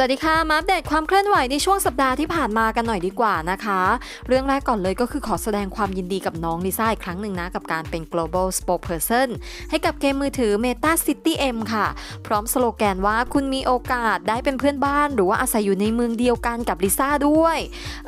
สวัสดีค่ะ มาอัปเดตความเคลื่อนไหวในช่วงสัปดาห์ที่ผ่านมากันหน่อยดีกว่านะคะ เรื่องแรกก่อนเลยก็คือขอแสดงความยินดีกับน้องลิซ่าอีกครั้งหนึ่งนะ กับการเป็น global spokesperson ให้กับเกมมือถือ Meta City M ค่ะ พร้อมสโลแกนว่าคุณมีโอกาสได้เป็นเพื่อนบ้าน หรือว่าอาศัยอยู่ในเมืองเดียวกันกับลิซ่าด้วย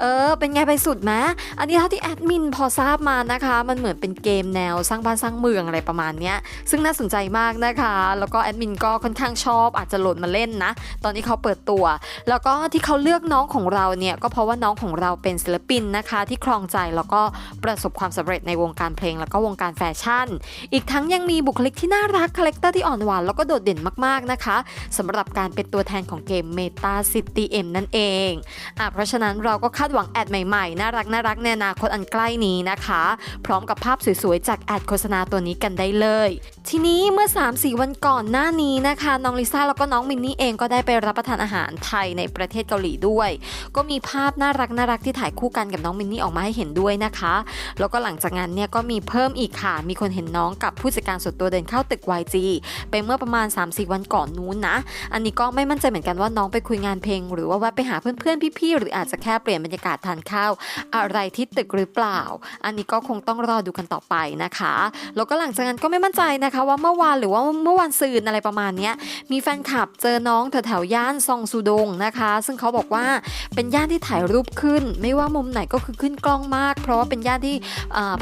เออ เป็นไงไปสุดไหมอันนี้เท่าที่แอดมินพอทราบมานะคะ มันเหมือนเป็นเกมแนวสร้างบ้านสร้างเมืองอะไรประมาณนี้ซึ่งน่าสนใจมากนะคะ แล้วก็แอดมินก็ค่อนข้างชอบอาจจะโหลดมาเล่นนะ ตอนนี้เขาเปิดตัวแล้วก็ที่เขาเลือกน้องของเราเนี่ยก็เพราะว่าน้องของเราเป็นศิลปินนะคะ ที่ครองใจแล้วก็ประสบความสำเร็จในวงการเพลง แล้วก็วงการแฟชั่น อีกทั้งยังมีบุคลิกที่น่ารักคาแรคเตอร์ที่อ่อนหวานแล้วก็โดดเด่นมากๆนะคะสำหรับการเป็นตัวแทนของเกม Meta City M นั่นเองอะเพราะฉะนั้นเราก็คาดหวังแอดใหม่ๆ น่ารักน่ารักในอนาคตอันใกล้นี้นะคะ พร้อมกับภาพสวยๆ จากแอดโฆษณาตัวนี้กันได้เลย ทีนี้เมื่อ 3-4 วันก่อนหน้านี้นะคะ น้องลิซ่าแล้วก็น้องมินนี่เองก็ได้ไปรับประทานอาหารไทยในประเทศเกาหลีด้วย ก็มีภาพน่ารักน่ารักที่ถ่ายคู่กันกับน้องมินนี่ออกมาให้เห็นด้วยนะคะ แล้วก็หลังจากนั้นเนี่ยก็มีเพิ่มอีกค่ะ มีคนเห็นน้องกับผู้จัดการส่วนตัวเดินเข้าตึก YG ไปเมื่อประมาณ 3-4 วันก่อนนู้นนะ อันนี้ก็ไม่มั่นใจเหมือนกันว่าน้องไปคุยงานเพลง หรือว่าแวะไปหาเพื่อนๆพี่ๆหรืออาจจะแค่เปลี่ยนบรรยากาศทานข้าวอะไรที่ตึกหรือเปล่า อันนี้ก็คงต้องรอดูกันต่อไปนะคะ แล้วก็หลังจากนั้นก็ไม่มั่นใจนะคะว่าเมื่อวานหรือว่าเมื่อวันซืนอะไรประมาณนี้มีแฟนคลับเจอน้องแถวๆย่านซองซูดงนะคะ ซึ่งเขาบอกว่าเป็นย่านที่ถ่ายรูปขึ้น ไม่ว่ามุมไหนก็คือขึ้นกล้องมาก เพราะว่าเป็นย่านที่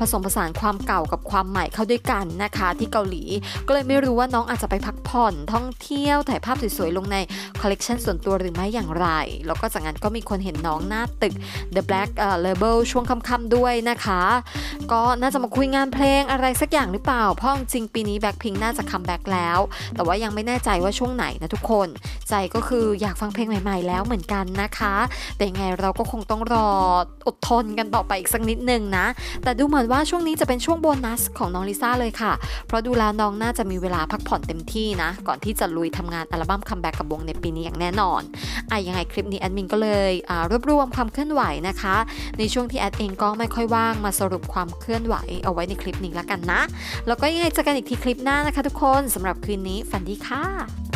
ผสมผสานความเก่ากับความใหม่เข้าด้วยกันนะคะ ที่เกาหลีก็เลยไม่รู้ว่าน้องอาจจะไปพักผ่อนท่องเที่ยวถ่ายภาพสวยๆลงในคอลเลกชันส่วนตัวหรือไม่อย่างไร แล้วก็จากนั้นก็มีคนเห็นน้องหน้าตึก The Black เอ่อ Label ช่วงค่ำๆด้วยนะคะ ก็น่าจะมาคุยงานเพลงอะไรสักอย่างหรือเปล่า เพราะจริงปีนี้ Blackpink น่าจะคัมแบ็กแล้ว แต่ว่ายังไม่แน่ใจว่าช่วงไหนนะทุกคน ใจก็คืออยากฟังเพลงใหม่ ๆ แล้วเหมือนกันนะคะ แต่ยังไงเราก็คงต้องรออดทนกันต่อไปอีกสักนิดนึงนะ แต่ดูเหมือนว่าช่วงนี้จะเป็นช่วงโบนัสของน้องลิซ่าเลยค่ะ เพราะดูแล้วน้องน่าจะมีเวลาพักผ่อนเต็มที่นะ ก่อนที่จะลุยทำงานอัลบั้มคัมแบ็กกับวงในปีนี้อย่างแน่นอนอะยังไงคลิปนี้แอดมินก็เลยรวบรวมความเคลื่อนไหวนะคะ ในช่วงที่แอดเองก็ไม่ค่อยว่างมาสรุปความเคลื่อนไหวเอาไว้ในคลิปนี้แล้วกันนะ แล้วก็ยังไงเจอกันอีกทีคลิปหน้านะคะทุกคนสำหรับคืนนี้ฝันดีค่ะ